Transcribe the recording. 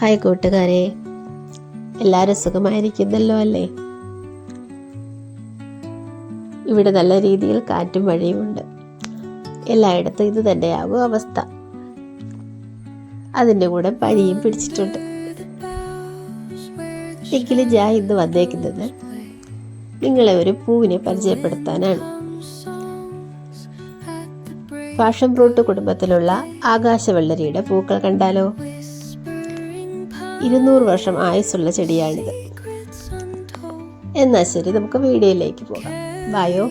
Hi കൂട്ടുകാരെ. എല്ലാവരും സുഖമായിരിക്കുന്നല്ലോ അല്ലേ? ഇവിടെ നല്ല രീതിയിൽ കാറ്റും മഴയുമുണ്ട് എല്ലായിടത്തും ഇത് തന്നെയാകും അവസ്ഥ. അതിന്റെ കൂടെ പനിയും പിടിച്ചിട്ടുണ്ട്. എങ്കിലും ഞാൻ ഇന്ന് വന്നേക്കുന്നത് നിങ്ങളെ ഒരു പൂവിനെ പരിചയപ്പെടുത്താനാണ്. ഫാഷൻ ഫ്രൂട്ട് കുടുംബത്തിലുള്ള ആകാശവെള്ളരിയുടെ പൂക്കൾ കണ്ടാലോ? ഇരുന്നൂറ് വർഷം ആയുസ്സുള്ള ചെടിയാണിത്. എന്നാൽ ശരി നമുക്ക് വീഡിയോയിലേക്ക് പോകാം. ബായോ